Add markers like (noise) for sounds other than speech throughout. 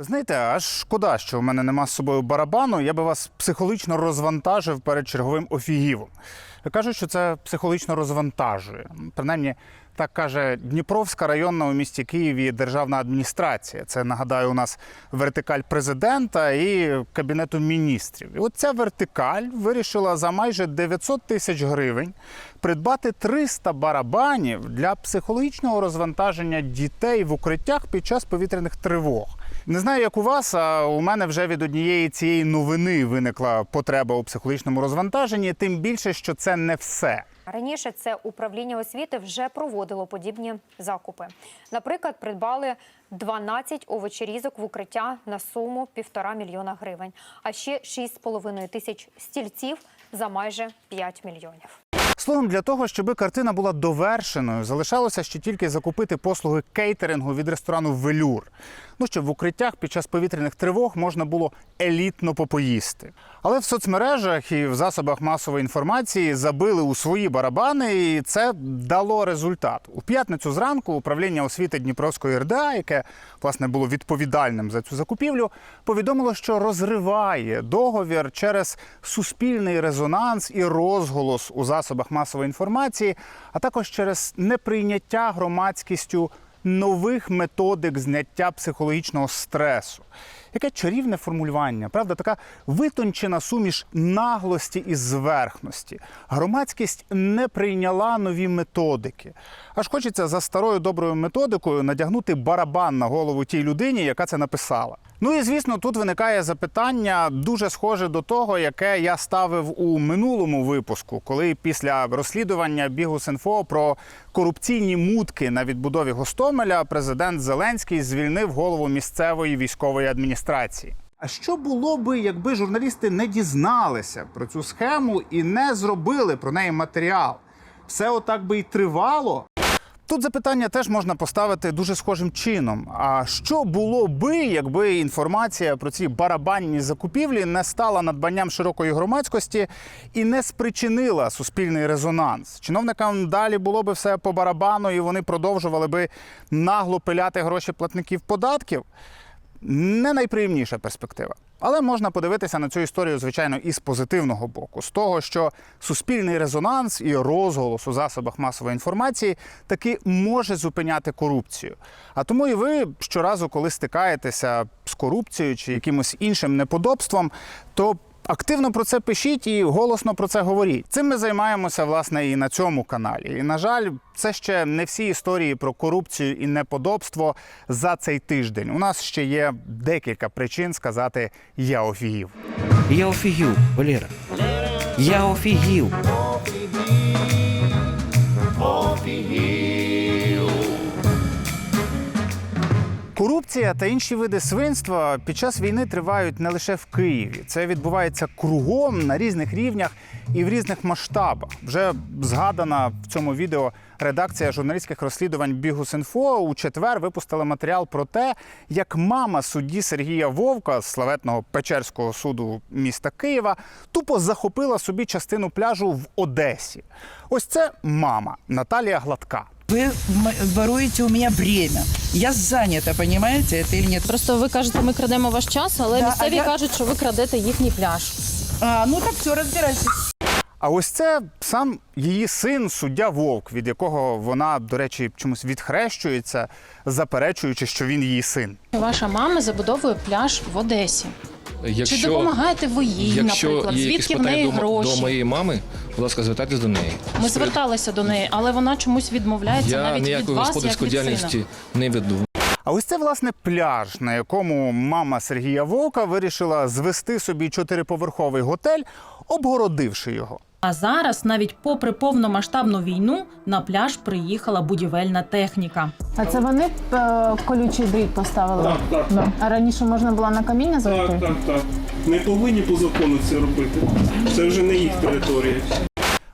Знаєте, аж шкода, що в мене нема з собою барабану. Я би вас психологічно розвантажив перед черговим офігівом. Кажуть, що це психологічно розвантажує. Принаймні, так каже Дніпровська районна у місті Києві державна адміністрація. Це нагадаю, у нас вертикаль президента і кабінету міністрів. І от ця вертикаль вирішила за майже 900 тисяч гривень придбати 300 барабанів для психологічного розвантаження дітей в укриттях під час повітряних тривог. Не знаю, як у вас, а у мене вже від однієї цієї новини виникла потреба у психологічному розвантаженні, тим більше, що це не все. Раніше це управління освіти вже проводило подібні закупи. Наприклад, придбали 12 овочерізок в укриття на суму півтора мільйона гривень, а ще 6,5 тисяч стільців за майже 5 мільйонів. Словом, для того, щоб картина була довершеною, залишалося ще тільки закупити послуги кейтерингу від ресторану Велюр. Ну щоб в укриттях під час повітряних тривог можна було елітно попоїсти. Але в соцмережах і в засобах масової інформації забили у свої барабани, і це дало результат. У п'ятницю зранку управління освіти Дніпровської РДА, яке власне було відповідальним за цю закупівлю, повідомило, що розриває договір через суспільний резонанс і розголос у засобах масової інформації, а також через неприйняття громадськістю нових методик зняття психологічного стресу. Яке чарівне формулювання, правда, така витончена суміш наглості і зверхності. Громадськість не прийняла нові методики. Аж хочеться за старою доброю методикою надягнути барабан на голову тій людині, яка це написала. Ну і звісно, тут виникає запитання дуже схоже до того, яке я ставив у минулому випуску, коли після розслідування Бігус.Інфо про корупційні мутки на відбудові Гостомеля президент Зеленський звільнив голову місцевої військової адміністрації. А що було би, якби журналісти не дізналися про цю схему і не зробили про неї матеріал? Все отак би і тривало. Тут запитання теж можна поставити дуже схожим чином. А що було би, якби інформація про ці барабанні закупівлі не стала надбанням широкої громадськості і не спричинила суспільний резонанс? Чиновникам далі було би все по барабану, і вони продовжували би нагло пиляти гроші платників податків? Не найприємніша перспектива. Але можна подивитися на цю історію, звичайно, і з позитивного боку, з того, що суспільний резонанс і розголос у засобах масової інформації таки може зупиняти корупцію. А тому і ви щоразу, коли стикаєтеся з корупцією чи якимось іншим неподобством, то Активно про це пишіть і голосно про це говоріть. Цим ми займаємося власне і на цьому каналі. І на жаль, це ще не всі історії про корупцію і неподобство за цей тиждень. У нас ще є декілька причин сказати я офігів. Я офігів, Валера. Я офігів. Корупція та інші види свинства під час війни тривають не лише в Києві. Це відбувається кругом на різних рівнях і в різних масштабах. Вже згадана в цьому відео редакція журналістських розслідувань Бігус.Інфо у четвер випустила матеріал про те, як мама судді Сергія Вовка з славетного Печерського суду міста Києва тупо захопила собі частину пляжу в Одесі. Ось це мама Наталія Гладка. Вы воруете у меня время. Я занята, понимаете это или нет? Просто ви кажете, ми крадемо ваш час, але Да, місцеві а я- кажуть, що ви крадете їхній пляж. А, ну так все, разбирайтесь. А ось це сам її син, суддя Вовк, від якого вона, до речі, чомусь відхрещується, заперечуючи, що він її син. Ваша мама забудовує пляж в Одесі. Якщо, Чи допомагаєте ви їй, якщо наприклад? є якісь Звідки в неї питання до, гроші? до моєї мами, будь ласка, звертайтесь до неї. Ми зверталися до неї, але вона чомусь відмовляється Я навіть від ніякої вас, як господарської від сина. діяльності не веду. А ось це власне пляж, на якому мама Сергія Вовка вирішила звести собі чотириповерховий готель, обгородивши його. А зараз, навіть попри повномасштабну війну, на пляж приїхала будівельна техніка. А це вони е, колючий дріт поставили? Так, так, так. А раніше можна було на каміння зайти? Так, так, так. Не повинні по закону це робити. Це вже не їх територія.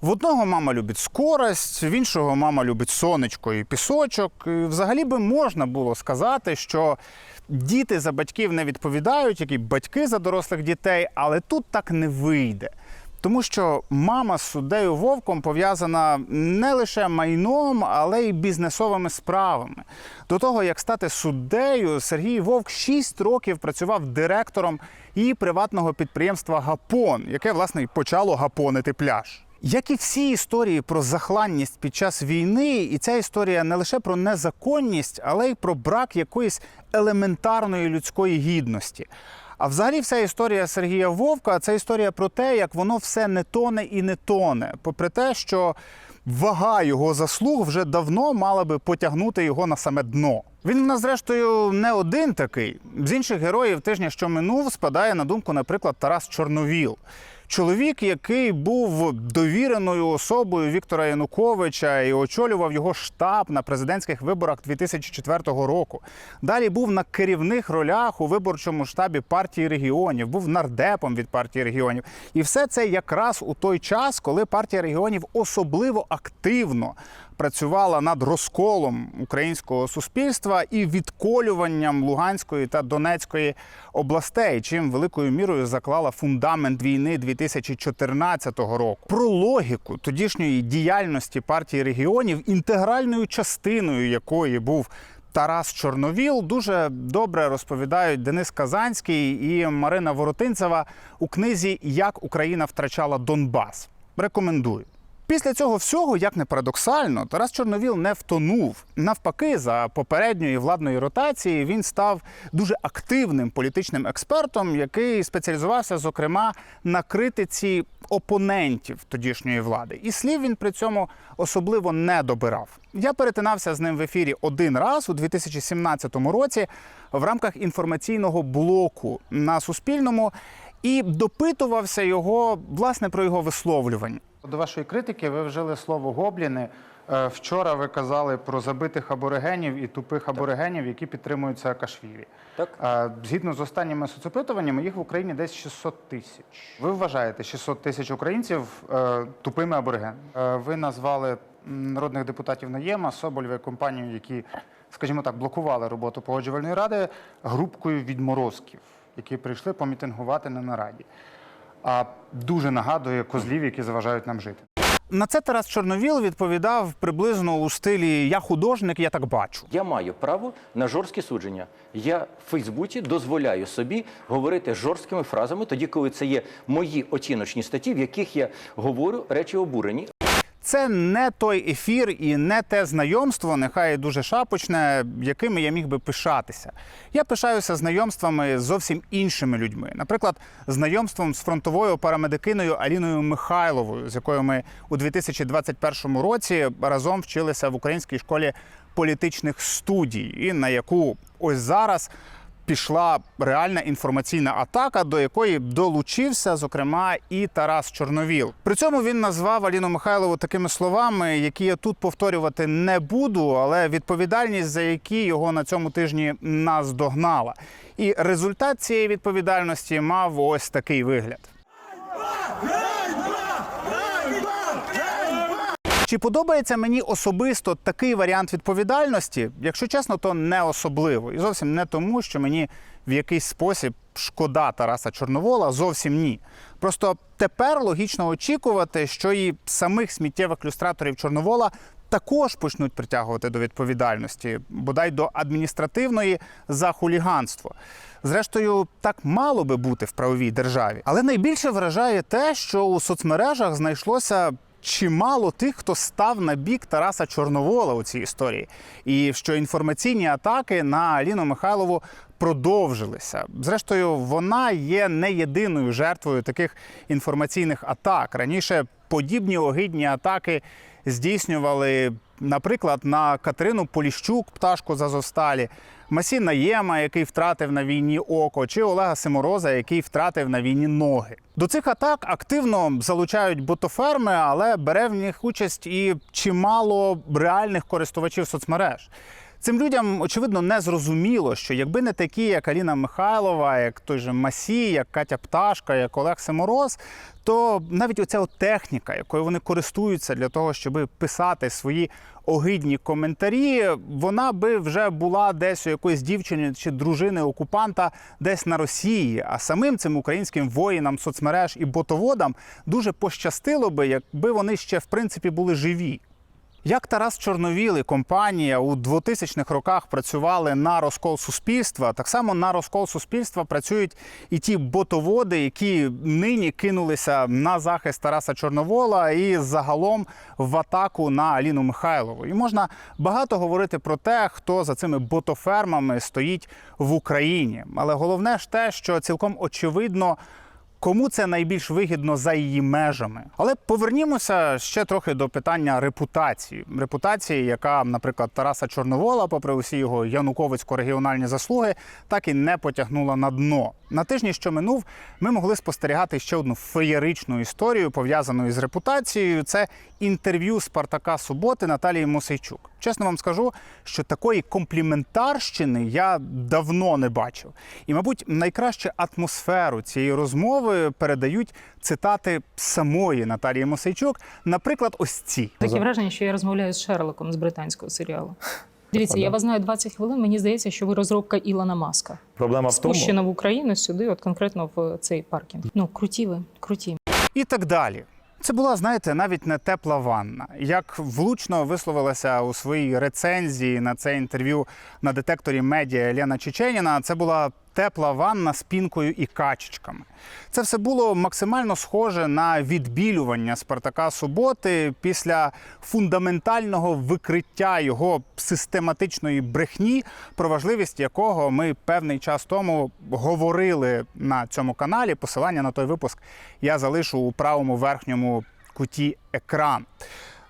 В одного мама любить скорость, в іншого мама любить сонечко і пісочок. І взагалі би можна було сказати, що діти за батьків не відповідають, як і батьки за дорослих дітей, але тут так не вийде. Тому що мама з суддею Вовком пов'язана не лише майном, але й бізнесовими справами. До того, як стати суддею, Сергій Вовк 6 років працював директором її приватного підприємства Гапон, яке власне й почало гапонити пляж. Як і всі історії про захланність під час війни, і ця історія не лише про незаконність, але й про брак якоїсь елементарної людської гідності. А взагалі, вся історія Сергія Вовка це історія про те, як воно все не тоне і не тоне, попри те, що вага його заслуг вже давно мала би потягнути його на саме дно. Він в нас, зрештою, не один такий. З інших героїв тижня, що минув, спадає на думку, наприклад, Тарас Чорновіл. Чоловік, який був довіреною особою Віктора Януковича і очолював його штаб на президентських виборах 2004 року. Далі був на керівних ролях у виборчому штабі партії регіонів, був нардепом від партії регіонів. І все це якраз у той час, коли партія регіонів особливо активно працювала над розколом українського суспільства і відколюванням Луганської та Донецької областей, чим великою мірою заклала фундамент війни 2014 року. Про логіку тодішньої діяльності партії регіонів, інтегральною частиною якої був Тарас Чорновіл дуже добре розповідають Денис Казанський і Марина Воротинцева у книзі Як Україна втрачала Донбас. Рекомендую. Після цього всього, як не парадоксально, Тарас Чорновіл не втонув. Навпаки, за попередньої владної ротації він став дуже активним політичним експертом, який спеціалізувався, зокрема, на критиці опонентів тодішньої влади. І слів він при цьому особливо не добирав. Я перетинався з ним в ефірі один раз у 2017 році в рамках інформаційного блоку на Суспільному і допитувався його власне про його висловлювання. До вашої критики ви вжили слово гобліни. Е, Вчора ви казали про забитих аборигенів і тупих аборигенів, які підтримують Саакашвілі. Так. Е, Згідно з останніми соцопитуваннями, їх в Україні десь 600 тисяч. Ви вважаєте 600 тисяч українців е, тупими аборигенами? Ви назвали народних депутатів Наєма, Соболєва компанію, які, скажімо так, блокували роботу погоджувальної ради групкою відморозків, які прийшли помітингувати на нараді. А дуже нагадує козлів, які заважають нам жити. На це Тарас Чорновіл відповідав приблизно у стилі Я художник, я так бачу. Я маю право на жорсткі судження. Я в Фейсбуці дозволяю собі говорити жорсткими фразами, тоді, коли це є мої оціночні статті, в яких я говорю речі обурені. Це не той ефір і не те знайомство, нехай дуже шапочне, якими я міг би пишатися. Я пишаюся знайомствами з зовсім іншими людьми. Наприклад, знайомством з фронтовою парамедикиною Аліною Михайловою, з якою ми у 2021 році разом вчилися в українській школі політичних студій, і на яку ось зараз пішла реальна інформаційна атака, до якої долучився, зокрема, і Тарас Чорновіл. При цьому він назвав Аліну Михайлову такими словами, які я тут повторювати не буду, але відповідальність за які його на цьому тижні наздогнала. І результат цієї відповідальності мав ось такий вигляд. Чи подобається мені особисто такий варіант відповідальності? Якщо чесно, то не особливо. І зовсім не тому, що мені в якийсь спосіб шкода Тараса Чорновола, зовсім ні. Просто тепер логічно очікувати, що і самих сміттєвих люстраторів Чорновола також почнуть притягувати до відповідальності, бодай до адміністративної за хуліганство. Зрештою, так мало би бути в правовій державі. Але найбільше вражає те, що у соцмережах знайшлося чимало тих, хто став на бік Тараса Чорновола у цій історії, і що інформаційні атаки на Аліну Михайлову продовжилися. Зрештою, вона є не єдиною жертвою таких інформаційних атак. Раніше подібні огидні атаки здійснювали, наприклад, на Катерину Поліщук, пташку з Азовсталі, Масіна Єма, який втратив на війні око, чи Олега Симороза, який втратив на війні ноги. До цих атак активно залучають ботоферми, але бере в них участь і чимало реальних користувачів соцмереж. Цим людям очевидно не зрозуміло, що якби не такі, як Аліна Михайлова, як той же Масій, як Катя Пташка, як Олег Семороз, то навіть оця от техніка, якою вони користуються для того, щоб писати свої огидні коментарі, вона би вже була десь у якоїсь дівчини чи дружини окупанта десь на Росії. А самим цим українським воїнам соцмереж і ботоводам дуже пощастило би, якби вони ще в принципі були живі. Як Тарас Чорновіл і компанія у 2000-х роках працювали на розкол суспільства, так само на розкол суспільства працюють і ті ботоводи, які нині кинулися на захист Тараса Чорновола і загалом в атаку на Аліну Михайлову. І можна багато говорити про те, хто за цими ботофермами стоїть в Україні. Але головне ж те, що цілком очевидно. Кому це найбільш вигідно за її межами? Але повернімося ще трохи до питання репутації. Репутації, яка, наприклад, Тараса Чорновола, попри усі його януковицько-регіональні заслуги, так і не потягнула на дно. На тижні, що минув, ми могли спостерігати ще одну феєричну історію, пов'язану із репутацією. Це інтерв'ю Спартака Суботи Наталії Мосейчук. Чесно вам скажу, що такої компліментарщини я давно не бачив. І, мабуть, найкраще атмосферу цієї розмови передають цитати самої Наталії Мосейчук. Наприклад, ось ці. Таке враження, що я розмовляю з Шерлоком з британського серіалу. Дивіться, я вас знаю 20 хвилин. Мені здається, що ви розробка Ілона Маска. Проблема в тому, Спущена в Україну сюди, от конкретно в цей паркінг. Ну, круті ви, круті. і так далі. Це була, знаєте, навіть не тепла ванна. Як влучно висловилася у своїй рецензії на це інтерв'ю на детекторі медіа Лена Чеченіна, це була тепла ванна з пінкою і качечками. Це все було максимально схоже на відбілювання Спартака Суботи після фундаментального викриття його систематичної брехні, про важливість якого ми певний час тому говорили на цьому каналі. Посилання на той випуск я залишу у правому верхньому куті екран.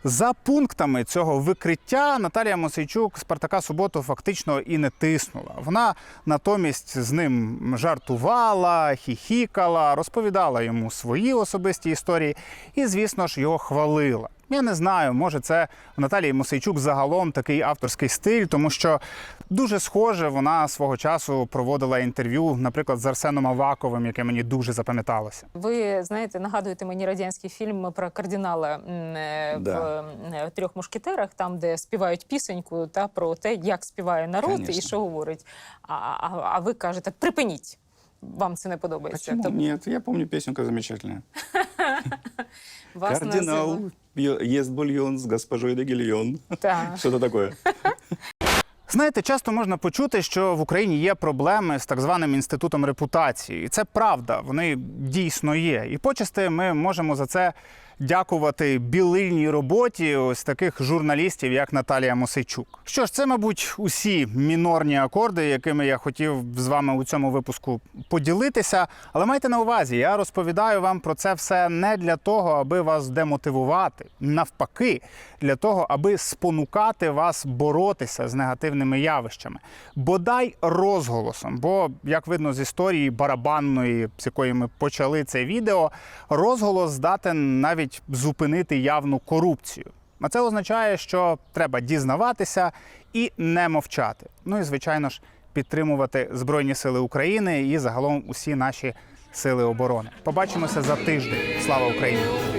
За пунктами цього викриття Наталія Мосейчук Спартака Суботу фактично і не тиснула. Вона натомість з ним жартувала, хіхікала, розповідала йому свої особисті історії і, звісно ж, його хвалила. Я не знаю, може, це Наталії Мосейчук загалом такий авторський стиль, тому що дуже схоже вона свого часу проводила інтерв'ю, наприклад, з Арсеном Аваковим, яке мені дуже запам'яталося. Ви знаєте, нагадуєте мені радянський фільм про кардинала е, в е, трьох мушкетерах, там де співають пісеньку та про те, як співає народ і що говорить. А, а, а ви кажете, припиніть. Вам це не подобається. Почему Тобто нет? Я помню песенка замечательная. (laughs) вас Кардинал ест бульон с госпожой де Гильон. Так. Что-то такое. (laughs) Знаєте, часто можна почути, що в Україні є проблеми з так званим інститутом репутації. І це правда, вони дійсно є. І почасти ми можемо за це дякувати білильній роботі ось таких журналістів, як Наталія Мосейчук. Що ж, це, мабуть, усі мінорні акорди, якими я хотів з вами у цьому випуску поділитися. Але майте на увазі, я розповідаю вам про це все не для того, аби вас демотивувати, навпаки, для того, аби спонукати вас боротися з негативними явищами, бодай розголосом. Бо, як видно з історії барабанної, з якої ми почали це відео, розголос здатен навіть зупинити явну корупцію. А це означає, що треба дізнаватися і не мовчати. Ну і звичайно ж підтримувати Збройні Сили України і загалом усі наші сили оборони. Побачимося за тиждень. Слава Україні!